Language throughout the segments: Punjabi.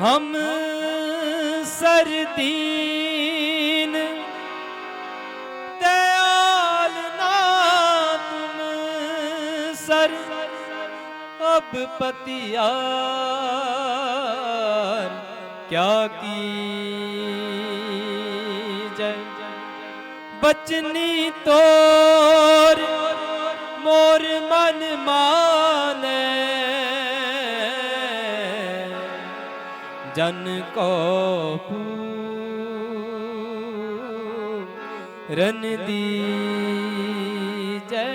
ਹਮ ਸਰਦੀਨ ਦਇਆਲ ਨਾ ਤੁਮ ਸਰ ਅਬ ਪਤਿਆਰ ਕਿਆ ਕੀ ਜੈ ਬਚਨੀ ਤੋਰ ਮੋਰ ਮਨ ਮਾਨੇ ਜਨ ਕੋ ਰਨ ਦੀ ਜੈ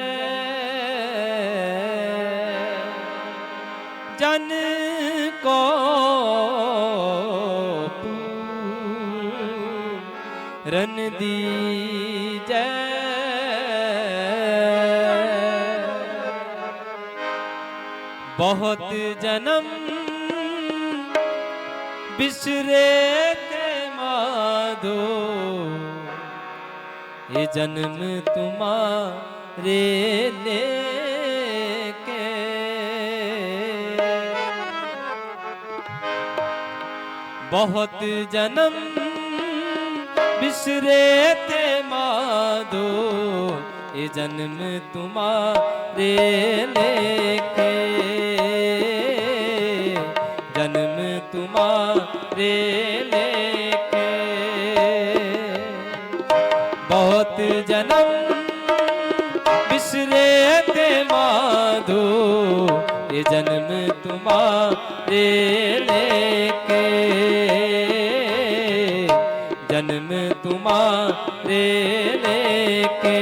ਜਨ ਕੋ ਰਨ ਦੀ ਜੈ ਬਹੁਤ ਜਨਮ ਬਿਸਰੇ ਤੇ ਮਾਧੋ ਇਹ ਜਨਮ ਤੁਮਾਰੇ ਲੇਕੇ ਬਹੁਤ ਜਨਮ ਬਿਸਰੇ ਤੇ ਮਾਧੋ ਇਹ ਜਨਮ ਤੁਮਾਰੇ ਲੇਕੇ ਜਨਮ ਤੁਮਾਰੇ ਲੇਕੇ ਬਹੁਤ ਜਨਮ ਬਿਸਰੇ ਤੇ ਮਾਧੋ ਇਹ ਜਨਮ ਤੁਮਾਰੇ ਲੇਕੇ ਜਨਮ ਤੁਮਾਰੇ ਲੇਕੇ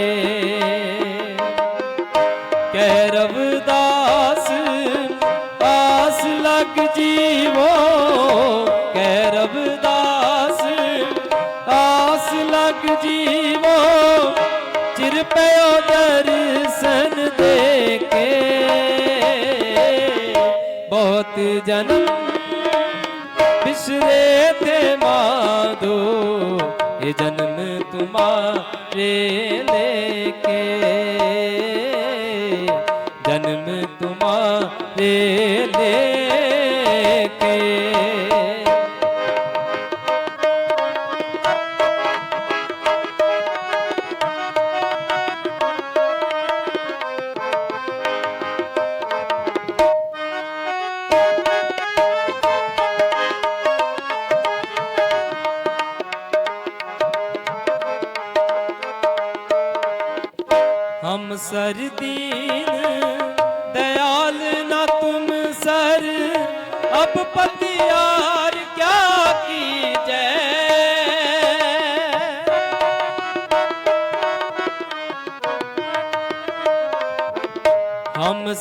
ਬਹੁਤ ਜਨਮ ਬਿਸਰੇ ਤੇ ਮਾਧੋ ਇਹ ਜਨਮ ਤੁਮਾਰੇ ਲੇਕੇ। ਜਨਮ ਤੁਮਾਰੇ ਲੇਕੇ। हम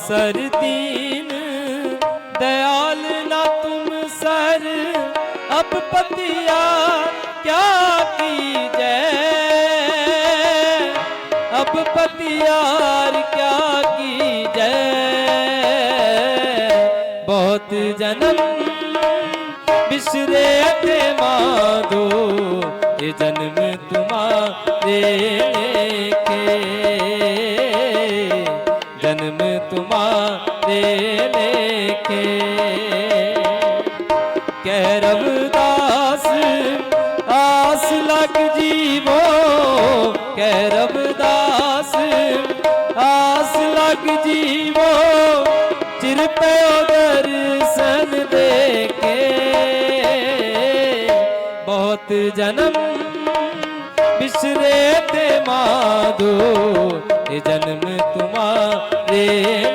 हम सर दीन दयाल ना तुम सर अब पतियार क्या की जय अब पतियार क्या की जय बहुत जन्म बिसरे थे माधो ये जन्म तुम्हारे लेके ਲੇਖੇ ਕਹਿ ਰਬਦਾਸ ਆਸ ਲਗ ਜੀਵੋ ਕਹਿ ਆਸ ਲਗ ਜੀਵੋ ਚਿਰ ਪਿਓ ਦੇਖੇ ਬਹੁਤ ਜਨਮ ਬਿਸਰੇ ਤੇ ਮਾਦੋ ਇਹ ਜਨਮ ਤੁਮਾਰੇ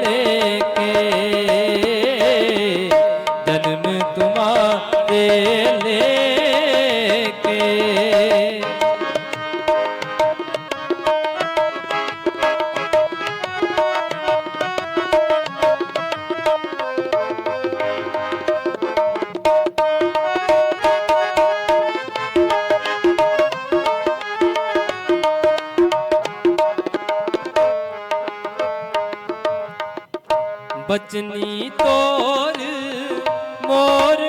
ਬਚਨੀ ਤੋਰ ਮੋਰ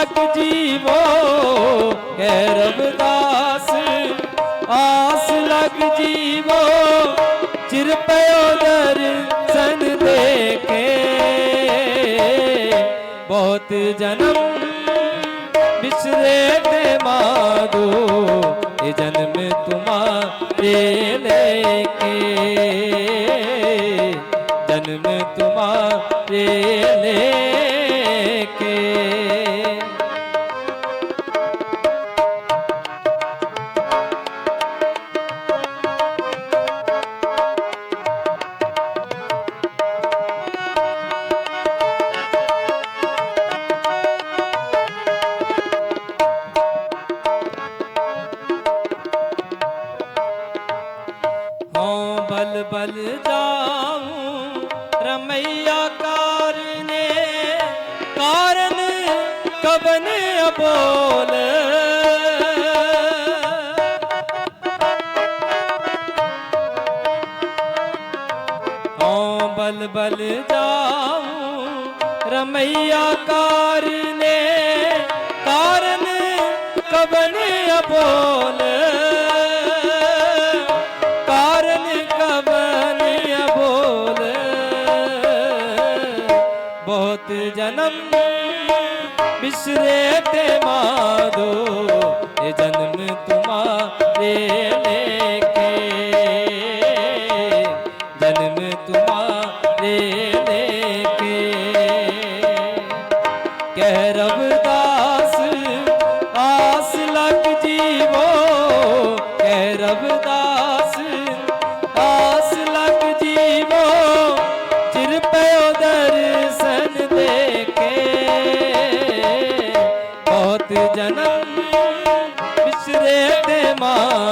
ਆਸ ਜੀਵੋ ਕਹਿ ਰਬਦਾਸ ਆਸ ਲਗ ਜੀਵੋ, ਚਿਰ ਪਿਓ ਦਰਸ਼ਨ ਦੇਖੇ। ਬਹੁਤ ਜਨਮ ਵਿਸ਼ਰੇ ਤੇ ਮਾਦੋ ਇਹ ਜਨਮ ਤੁਮਾਰੇ ਕੇ ਜਨਮ ਤੁਮਾਰੇ ਲੇਕੇ ਹਉ ਅਬੋਲ ਹਉ ਬਲ ਬਲ ਜਾਉ, ਰਮਈਆ ਕਾਰਨੇ ਕਾਰਨ ਕਬਨ ਅਬੋਲ। ਕਾਰਨ ਕਬਨ ਬੋਲ ਬਹੁਤ ਜਨਮ ਬਿਸਰੇ ਤੇ ਮਾਦੋ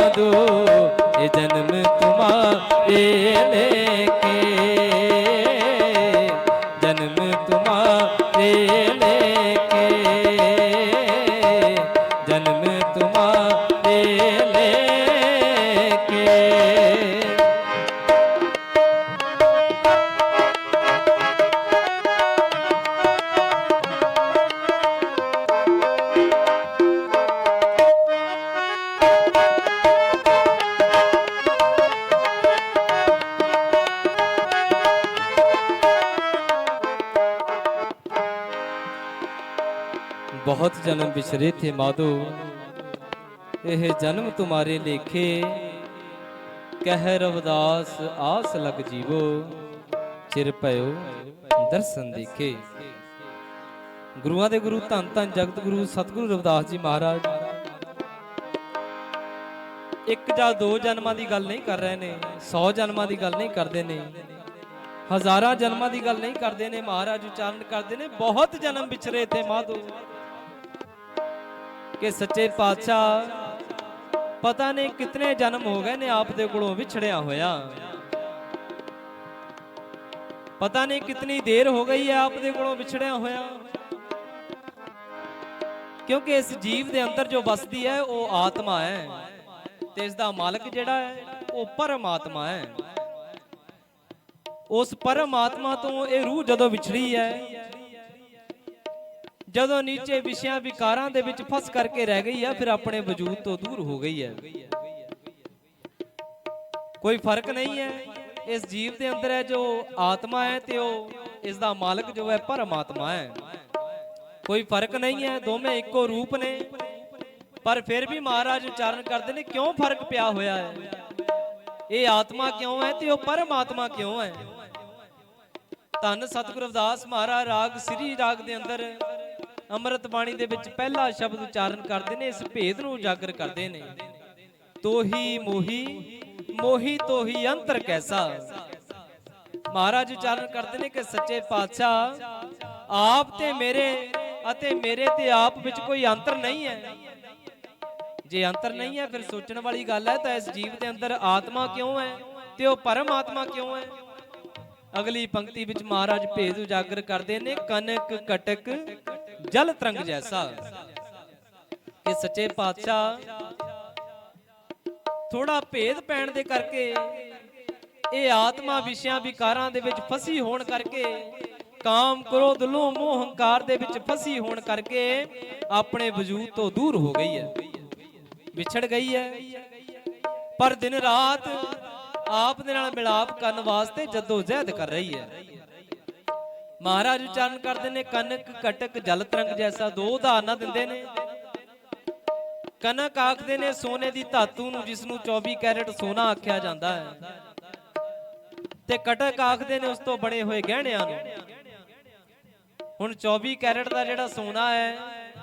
ਮਾਦੋ ਇਹ ਜਨਮ ਤੁਮਾਰੇ ਲੇਕੇ ਬਹੁਤ ਜਨਮ ਬਿਸਰੇ ਥੇ ਮਾਧੋ। ਇਹ ਜਨਮ ਤੁਮਾਰੇ ਲੇਖੇ। ਕਹਿ ਰਵਦਾਸ, ਆਸ ਲਗ ਜੀਵੋ। ਚਿਰ ਪਇਓ ਦਰਸ਼ਨ ਦੇਖੇ। ਗੁਰੂਆਂ ਦੇ ਗੁਰੂ ਧੰਨ ਧੰਨ ਜਗਤ ਗੁਰੂ ਸਤਿਗੁਰੂ ਰਵਿਦਾਸ ਜੀ ਮਹਾਰਾਜ। ਇੱਕ ਜਾਂ ਦੋ ਜਨਮਾਂ ਦੀ ਗੱਲ ਨਹੀਂ ਕਰ ਰਹੇ ਨੇ 100 ਜਨਮਾਂ ਦੀ ਗੱਲ ਨਹੀਂ ਕਰਦੇ ਨੇ। ਹਜ਼ਾਰਾਂ ਜਨਮਾਂ ਦੀ ਗੱਲ ਨਹੀਂ ਕਰਦੇ ਨੇ, ਮਹਾਰਾਜ ਉਚਾਰਨ ਕਰਦੇ ਨੇ, ਬਹੁਤ ਜਨਮ ਵਿਛਰੇ ਤੇ ਮਾਧੋ। ਕਿ ਸੱਚੇ ਪਾਤਸ਼ਾਹ ਪਤਾ ਨਹੀਂ ਕਿਤਨੇ ਜਨਮ ਹੋ ਗਏ ਨੇ ਆਪ ਦੇ ਕੋਲੋਂ ਵਿਛੜਿਆ ਹੋਇਆ। ਪਤਾ ਨਹੀਂ ਕਿਤਨੀ ਦੇਰ ਹੋ ਗਈ ਹੈ ਆਪ ਦੇ ਕੋਲੋਂ ਵਿਛੜਿਆ ਹੋਇਆ। ਕਿਉਂਕਿ ਇਸ ਜੀਵ ਦੇ ਅੰਦਰ ਜੋ ਵਸਦੀ ਹੈ, ਉਹ ਆਤਮਾ ਹੈ ਤੇ ਇਸ ਦਾ ਮਾਲਕ ਜਿਹੜਾ ਹੈ, ਉਹ ਪਰਮਾਤਮਾ ਹੈ। ਉਸ ਪਰਮਾਤਮਾ ਤੋਂ ਇਹ ਰੂਹ ਜਦੋਂ ਵਿਛੜੀ ਹੈ ਜਦੋਂ ਨੀਚੇ ਵਿਸ਼ਿਆਂ ਵਿਕਾਰਾਂ ਦੇ ਵਿੱਚ ਫਸ ਕਰਕੇ ਰਹਿ ਗਈ ਹੈ ਫਿਰ ਆਪਣੇ ਵਜੂਦ ਤੋਂ ਦੂਰ ਹੋ ਗਈ ਹੈ ਕੋਈ ਫ਼ਰਕ ਨਹੀਂ ਹੈ। ਇਸ ਜੀਵ ਦੇ ਅੰਦਰ ਹੈ ਜੋ ਆਤਮਾ ਹੈ ਤੇ ਉਹ ਇਸ ਦਾ ਮਾਲਕ ਜੋ ਹੈ ਪਰਮਾਤਮਾ ਹੈ। ਕੋਈ ਫ਼ਰਕ ਨਹੀਂ ਹੈ। ਦੋਵੇਂ ਇੱਕੋ ਰੂਪ ਨੇ। ਪਰ ਫਿਰ ਵੀ ਮਹਾਰਾਜ ਉਚਾਰਨ ਕਰਦੇ ਨੇ, ਕਿਉਂ ਫ਼ਰਕ ਪਿਆ ਹੋਇਆ ਹੈ? ਇਹ ਆਤਮਾ ਕਿਉਂ ਹੈ ਤੇ ਉਹ ਪਰਮਾਤਮਾ ਕਿਉਂ ਹੈ? ਧੰਨ ਸਤਿਗੁਰੂ ਰਵਿਦਾਸ ਮਹਾਰਾਜ, ਰਾਗ, ਸ੍ਰੀ ਰਾਗ ਦੇ ਅੰਦਰ ਅੰਮ੍ਰਿਤ ਬਾਣੀ ਦੇ ਵਿੱਚ ਪਹਿਲਾ ਸ਼ਬਦ ਉਚਾਰਨ ਕਰਦੇ ਨੇ, ਇਸ ਭੇਦ ਨੂੰ ਉਜਾਗਰ ਕਰਦੇ ਨੇ। ਤੋਹੀ ਮੋਹੀ ਮੋਹੀ ਤੋਹੀ ਅੰਤਰ ਕੈਸਾ। ਮਹਾਰਾਜ ਉਚਾਰਨ ਕਰਦੇ ਨੇ ਕਿ ਸੱਚੇ ਪਾਤਸ਼ਾਹ, ਆਪ ਤੇ ਮੇਰੇ ਅਤੇ ਮੇਰੇ ਤੇ ਆਪ ਵਿੱਚ ਕੋਈ ਅੰਤਰ ਨਹੀਂ ਹੈ। ਜੇ ਅੰਤਰ ਨਹੀਂ ਹੈ, ਫਿਰ ਸੋਚਣ ਵਾਲੀ ਗੱਲ ਹੈ, ਤਾਂ ਇਸ ਜੀਵ ਦੇ ਅੰਦਰ ਆਤਮਾ ਕਿਉਂ ਹੈ ਤੇ ਉਹ ਪਰਮ ਆਤਮਾ ਕਿਉਂ ਹੈ? ਅਗਲੀ ਪੰਕਤੀ ਵਿੱਚ ਮਹਾਰਾਜ ਭੇਦ ਉਜਾਗਰ ਕਰਦੇ ਨੇ, ਕਨਕ, ਕਟਕ ਜਲ ਤਰੰਗ ਜੈਸਾ। ਕਿ ਸੱਚੇ ਪਾਤਸ਼ਾਹ ਥੋੜਾ ਭੇਦ ਪੈਣ ਦੇ ਕਰਕੇ, ਇਹ ਆਤਮਾ ਵਿਸ਼ਿਆਂ ਵਿਕਾਰਾਂ ਦੇ ਵਿੱਚ ਫਸੀ ਹੋਣ ਕਰਕੇ, ਕਾਮ, ਕ੍ਰੋਧ, ਲੋਭ, ਮੋਹ, ਹੰਕਾਰ ਦੇ ਵਿੱਚ ਫਸੀ ਹੋਣ ਕਰਕੇ ਆਪਣੇ ਵਜੂਦ ਤੋਂ ਦੂਰ ਹੋ ਗਈ ਹੈ। ਵਿਛੜ ਗਈ ਹੈ। ਪਰ ਦਿਨ ਰਾਤ ਆਪ ਦੇ ਨਾਲ ਮਿਲਾਪ ਕਰਨ ਵਾਸਤੇ ਜੱਦੋ ਜਹਿਦ ਕਰ ਰਹੀ ਹੈ। ਮਹਾਰਾਜ ਉਚਾਰਨ ਕਰਦੇ ਨੇ ਕਨਕ ਕਟਕ, ਜਲ ਤਰੰਗ ਜੈਸਾ ਦੋ ਉਦਾਹਰਨਾਂ ਦਿੰਦੇ ਨੇ। ਕਨਕ ਆਖਦੇ ਨੇ, ਸੋਨੇ ਦੀ ਧਾਤੂ ਨੂੰ ਜਿਸ ਨੂੰ 24 ਕੈਰਟ ਸੋਨਾ ਆਖਿਆ ਜਾਂਦਾ ਹੈ। ਤੇ ਕਟਕ ਆਖਦੇ ਨੇ, ਉਸ ਤੋਂ ਬਣੇ ਹੋਏ ਗਹਿਣਿਆਂ ਨੂੰ। ਹੁਣ 24 ਕੈਰਟ ਦਾ ਜਿਹੜਾ ਸੋਨਾ ਹੈ,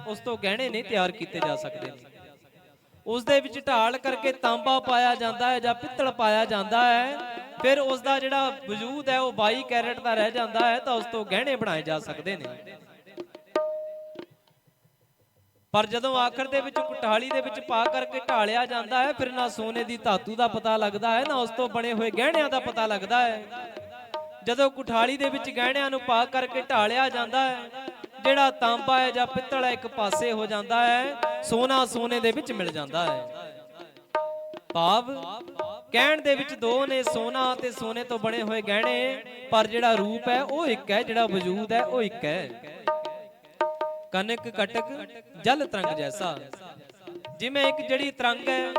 ਉਸ ਤੋਂ ਗਹਿਣੇ ਨਹੀਂ ਤਿਆਰ ਕੀਤੇ ਜਾ ਸਕਦੇ। ਉਸ ਦੇ ਵਿੱਚ ਢਾਲ ਕਰਕੇ ਤਾਂਬਾ ਪਾਇਆ ਜਾਂਦਾ ਹੈ ਜਾਂ ਪਿੱਤਲ ਪਾਇਆ ਜਾਂਦਾ ਹੈ। ਫਿਰ ਉਸ ਦਾ ਜਿਹੜਾ ਵਜੂਦ ਹੈ, ਉਹ 22 ਕੈਰਟ ਦਾ ਰਹਿ ਜਾਂਦਾ ਹੈ, ਤਾਂ ਉਸ ਤੋਂ ਗਹਿਣੇ ਬਣਾਏ ਜਾ ਸਕਦੇ ਨੇ। ਪਰ ਜਦੋਂ ਆਖਰ ਦੇ ਵਿੱਚ ਕੁਟਾਲੀ ਦੇ ਵਿੱਚ ਪਾ ਕਰਕੇ ਢਾਲਿਆ ਜਾਂਦਾ ਹੈ, ਫਿਰ ਨਾ ਸੋਨੇ ਦੀ ਧਾਤੂ ਦਾ ਪਤਾ ਲੱਗਦਾ ਹੈ, ਨਾ ਉਸ ਤੋਂ ਬਣੇ ਹੋਏ ਗਹਿਣਿਆਂ ਦਾ ਪਤਾ ਲੱਗਦਾ ਹੈ। ਜਦੋਂ ਕੁਠਾਲੀ ਦੇ ਵਿੱਚ ਗਹਿਣਿਆਂ ਨੂੰ ਪਾ ਕਰਕੇ ਢਾਲਿਆ ਜਾਂਦਾ ਹੈ, ਜਿਹੜਾ ਤਾਂਬਾ ਹੈ ਜਾਂ ਪਿੱਤਲ ਹੈ, ਇੱਕ ਪਾਸੇ ਹੋ ਜਾਂਦਾ ਹੈ, ਸੋਨਾ ਸੋਨੇ ਦੇ ਵਿੱਚ ਮਿਲ ਜਾਂਦਾ ਹੈ। ਭਾਵ ਕਹਿਣ ਦੇ ਵਿੱਚ ਦੋ ਨੇ ਸੋਨਾ ਤੇ ਸੋਨੇ ਤੋਂ ਬਣੇ ਹੋਏ ਗਹਿਣੇ, ਪਰ ਜਿਹੜਾ ਰੂਪ ਹੈ ਉਹ ਇੱਕ ਹੈ, ਜਿਹੜਾ ਵਜੂਦ ਹੈ ਉਹ ਇੱਕ ਹੈ। ਕਨਕ ਕਟਕ, ਜਲ ਤਰੰਗ ਜੈਸਾ। ਜਿਵੇਂ ਇੱਕ ਜਿਹੜੀ ਤਰੰਗ ਹੈ,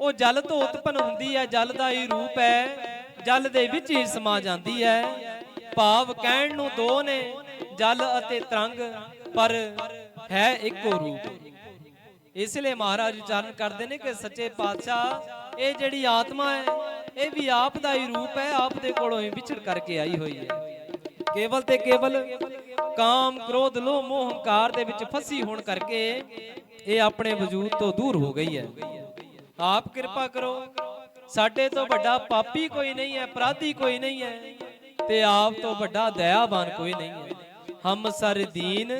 ਉਹ ਜਲ ਤੋਂ ਉਤਪਨ ਹੁੰਦੀ ਹੈ, ਜਲ ਦਾ ਹੀ ਰੂਪ ਹੈ, ਜਲ ਦੇ ਵਿੱਚ ਹੀ ਸਮਾ ਜਾਂਦੀ ਹੈ। ਭਾਵ ਕਹਿਣ ਨੂੰ ਦੋ ਨੇ, ਜਲ ਅਤੇ ਤਰੰਗ, ਪਰ ਹੈ ਇੱਕੋ ਰੂਪ। ਇਸ ਲਈ ਮਹਾਰਾਜ ਉਚਾਰਨ ਕਰਦੇ ਨੇ ਕਿ ਸੱਚੇ ਪਾਤਸ਼ਾਹ ਇਹ ਜਿਹੜੀ ਆਤਮਾ ਹੈ, ਇਹ ਵੀ ਆਪ ਦਾ ਹੀ ਰੂਪ ਹੈ ਆਪ ਦੇ ਕੋਲੋਂ ਹੀ ਵਿਛੜ ਕਰਕੇ ਆਈ ਹੋਈ ਹੈ। ਕੇਵਲ ਤੇ ਕੇਵਲ ਕਾਮ, ਕ੍ਰੋਧ, ਲੋਭ, ਮੋਹ, ਹੰਕਾਰ ਦੇ ਵਿੱਚ ਫਸੀ ਹੋਣ ਕਰਕੇ ਇਹ ਆਪਣੇ ਵਜੂਦ ਤੋਂ ਦੂਰ ਹੋ ਗਈ ਹੈ। ਆਪ ਕਿਰਪਾ ਕਰੋ, ਸਾਡੇ ਤੋਂ ਵੱਡਾ ਪਾਪੀ ਕੋਈ ਨਹੀਂ ਹੈ, ਅਪਰਾਧੀ ਕੋਈ ਨਹੀਂ ਹੈ ਤੇ ਆਪ ਤੋਂ ਵੱਡਾ ਦਇਆਵਾਨ ਕੋਈ ਨਹੀਂ ਹੈ। ਹਮ ਸਰ ਦੀਨ,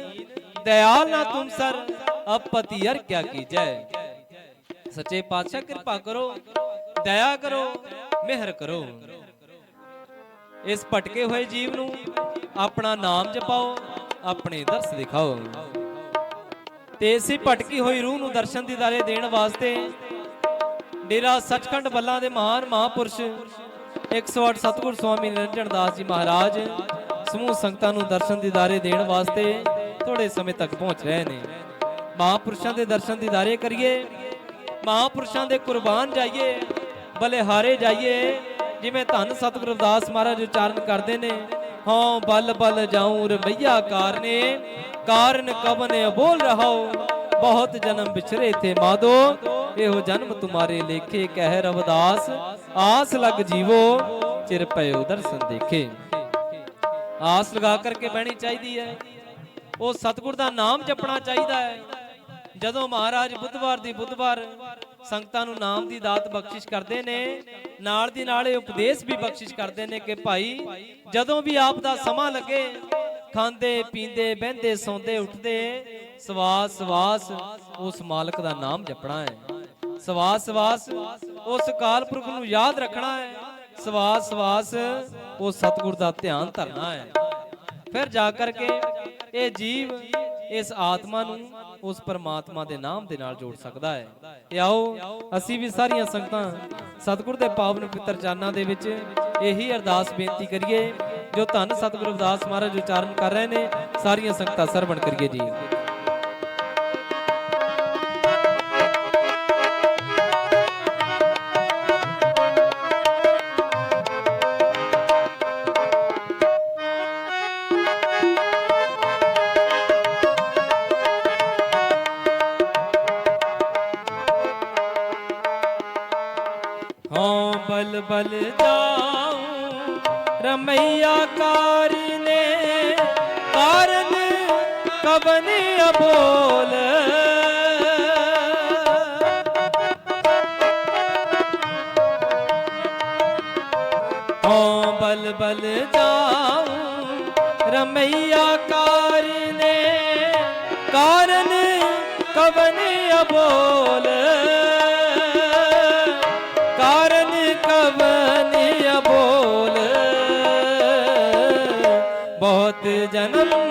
ਦਇਆਲ ਨਾ ਤੁਮ ਸਰ ਅਪਤੀ ਅਰ ਕਿਆ ਕੀਜੈ। ਸੱਚੇ ਪਾਤਸ਼ਾਹ ਕਿਰਪਾ ਕਰੋ, ਦਇਆ ਕਰੋ, ਮਿਹਰ ਕਰੋ। ਇਸ ਭਟਕੇ ਹੋਏ ਜੀਵ ਨੂੰ ਆਪਣਾ ਨਾਮ ਜਪਾਓ, ਆਪਣੇ ਦਰਸ ਦਿਖਾਓ। ਤੇ ਇਸੇ ਭਟਕੀ ਹੋਈ ਰੂਹ ਨੂੰ ਦਰਸ਼ਨ ਦੀਦਾਰੇ ਦੇਣ ਵਾਸਤੇ ਡੇਰਾ ਸੱਚਖੰਡ ਬੱਲਾਂ ਦੇ ਮਹਾਨ ਮਹਾਪੁਰਸ਼ 108 ਸਤਿਗੁਰ ਸਵਾਮੀ ਨਿਰੰਜਨ ਦਾਸ ਜੀ ਮਹਾਰਾਜ ਸਮੂਹ ਸੰਗਤਾਂ ਨੂੰ ਦਰਸ਼ਨ ਦੀਦਾਰੇ ਦੇਣ ਵਾਸਤੇ ਥੋੜੇ ਸਮੇਂ ਤੱਕ ਪਹੁੰਚ ਰਹੇ ਨੇ। ਮਹਾਪੁਰਸ਼ਾਂ ਦੇ ਦਰਸ਼ਨ ਦੀਦਾਰੇ ਕਰੀਏ। ਮਹਾਪੁਰਸ਼ਾਂ ਦੇ ਕੁਰਬਾਨ ਜਾਈਏ, ਬਲਿਹਾਰੇ ਜਾਈਏ। ਜਿਵੇਂ ਧੰਨ ਸਤਿਗੁਰੂ ਰਵਿਦਾਸ ਮਹਾਰਾਜ ਉਚਾਰਨ ਕਰਦੇ ਨੇ ਹਾਂ ਬਲ ਬਲ ਜਾਉਂ ਰਮਈਆ ਕਾਰਨੇ, ਕਾਰਨ ਕਵਨ ਅਬੋਲ ਰਹਾਓ ਬਹੁਤ ਜਨਮ ਵਿਛਰੇ ਥੇ ਮਾਦੋ, ਇਹੋ ਜਨਮ ਤੁਮਾਰੇ ਲੇਖੇ ਕਹਿ ਰਵਦਾਸ ਆਸ ਲਗ ਜੀਵੋ, ਚਿਰ ਪਇਓ ਦਰਸ਼ਨ ਦੇਖੇ। ਆਸ ਲਗਾ ਕਰਕੇ ਬਹਿਣੀ ਚਾਹੀਦੀ ਹੈ। ਉਹ ਸਤਿਗੁਰ ਦਾ ਨਾਮ ਜਪਣਾ ਚਾਹੀਦਾ ਹੈ। ਜਦੋਂ ਮਹਾਰਾਜ ਬੁੱਧਵਾਰ ਦੀ ਬੁੱਧਵਾਰ ਸੰਗਤਾਂ ਨੂੰ ਨਾਮ ਦੀ ਦਾਤ ਬਖਸ਼ਿਸ਼ ਕਰਦੇ ਨੇ, ਨਾਲ ਦੀ ਨਾਲ ਇਹ ਉਪਦੇਸ਼ ਵੀ ਬਖਸ਼ਿਸ਼ ਕਰਦੇ ਨੇ ਕਿ ਭਾਈ ਜਦੋਂ ਵੀ ਆਪ ਦਾ ਸਮਾਂ ਲੱਗੇ, ਖਾਂਦੇ, ਪੀਂਦੇ, ਬਹਿੰਦੇ, ਸੌਂਦੇ, ਉੱਠਦੇ, ਸਵਾਸ ਸਵਾਸ, ਉਸ ਮਾਲਕ ਦਾ ਨਾਮ ਜਪਣਾ ਹੈ। ਸਵਾਸ ਸਵਾਸ, ਉਸ ਕਾਲ ਪੁਰਖ ਨੂੰ ਯਾਦ ਰੱਖਣਾ ਹੈ। ਸਵਾਸ ਸਵਾਸ ਉਹ ਸਤਿਗੁਰ ਦਾ ਧਿਆਨ ਧਰਨਾ ਹੈ। ਫਿਰ ਜਾ ਕਰਕੇ ਇਹ ਜੀਵ ਇਸ ਆਤਮਾ ਨੂੰ ਉਸ ਪਰਮਾਤਮਾ ਦੇ ਨਾਮ ਦੇ ਨਾਲ ਜੋੜ ਸਕਦਾ ਹੈ। ਤੇ ਆਓ, ਅਸੀਂ ਵੀ ਸਾਰੀਆਂ ਸੰਗਤਾਂ ਸਤਿਗੁਰ ਦੇ ਪਾਵਨ ਪਿੱਤਰ ਚਾਨਾਂ ਦੇ ਵਿੱਚ ਇਹੀ ਅਰਦਾਸ ਬੇਨਤੀ ਕਰੀਏ, ਜੋ ਧੰਨ ਸਤਿਗੁਰੂ ਰਵਿਦਾਸ ਮਹਾਰਾਜ ਉਚਾਰਨ ਕਰ ਰਹੇ ਨੇ, ਸਾਰੀਆਂ ਸੰਗਤਾਂ ਸਰਵਣ ਕਰੀਏ ਜੀ। ਕਬਨ ਅਬੋਲ ਹਾਂ ਬਲ ਬਲ ਜਾਉ ਰਮਈਆ ਕਾਰੀ ਕਾਰਨ ਕਬਨ ਅਬੋਲ ਕਾਰਨ ਕਵਨ ਅਬੋਲ ਬਹੁਤ ਜਨਮ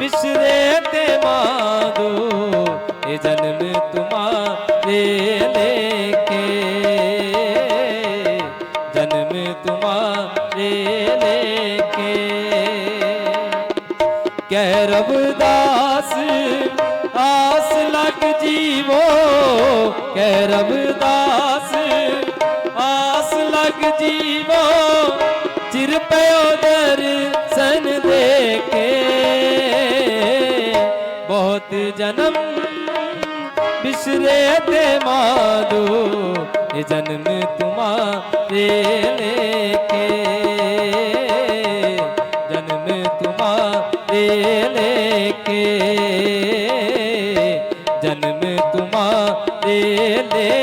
ਬਿਸਰੇ ਤੇ ਮਾਦੋ ਇਹ ਜਨਮ ਤੁਮਾਰੇ ਲੇਕੇ ਜਨਮ ਤੁਮਾਰੇ ਲੇਕੇ ਕਹਿ ਰਬਦਾਸ ਆਸ ਲਗ ਜੀਵੋ। ਕਹਿ ਰਬਦਾਸ ਆਸ ਲਗ ਜੀਵੋ। ਚਿਰ ਪਿਓ ਦਰਸ਼ਨ ਦੇ ਬਹੁਤ ਜਨਮ ਬਿਸਰੇ ਤੇ ਮਾਦੋ ਇਹ ਜਨਮ ਤੁਮਾਰੇ ਲੇਕੇ ਜਨਮ ਤੁਮਾਰੇ ਲੇਕੇ ਜਨਮ ਤੁਮਾਰੇ ਲੇਕੇ